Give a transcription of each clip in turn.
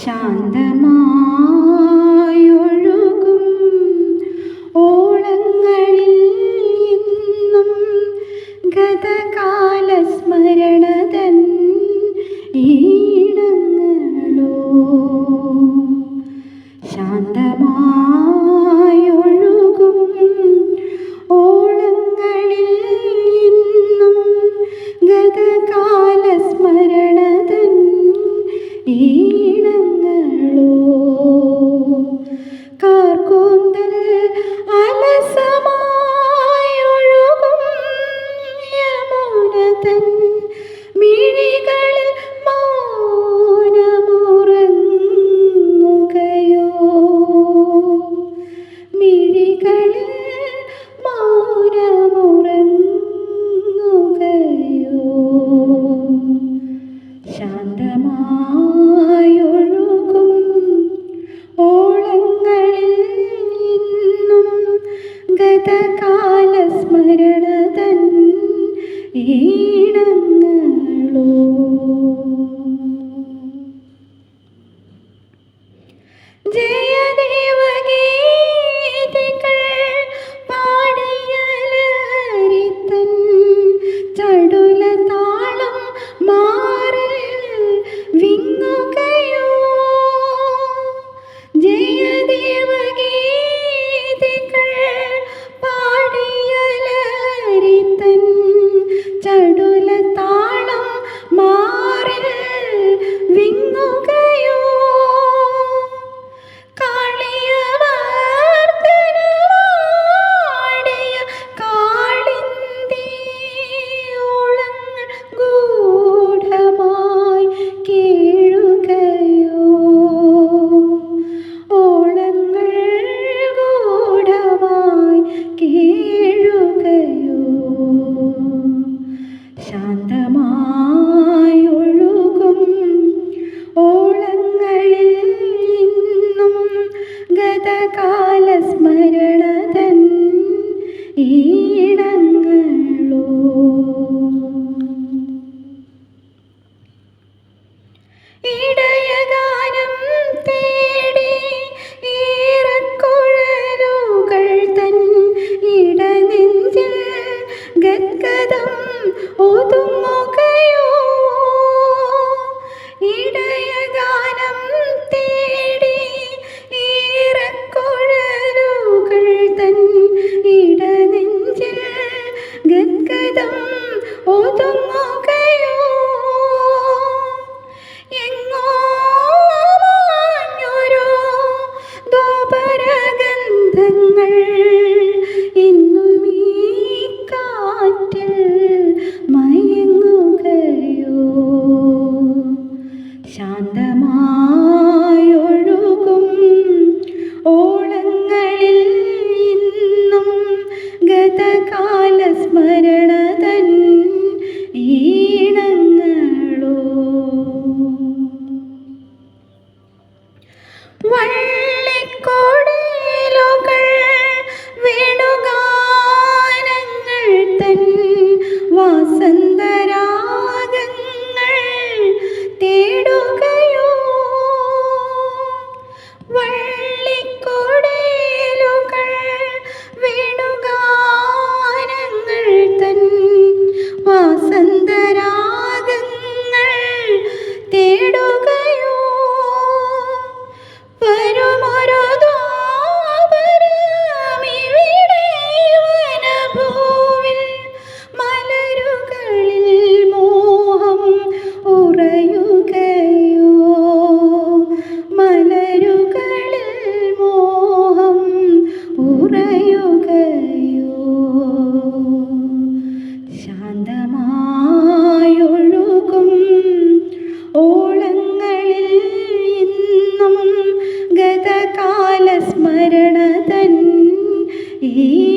ശാന്തമായൊഴുകും ഓളങ്ങളിൽ ശാന്തമായൊഴുകും ഓളങ്ങളിൽ ഇന്നും ഗതകാലസ്മരണതൻ ഈ കണ്ടു കാർക്കൂന്തൽ അലസമായൊഴുകും യമുന ഈടങ്ങ സ്വന്തമായൊഴുകും ഓളങ്ങളിൽ ഇന്നും ഗതകാല സ്മരണതൻ ഈ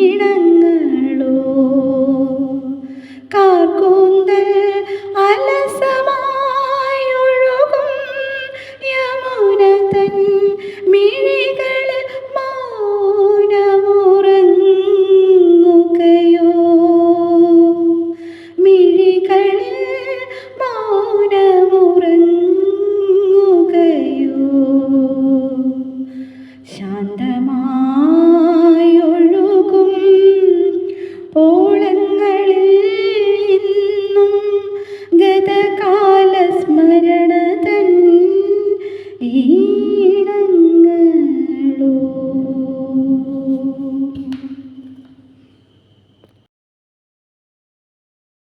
ഈ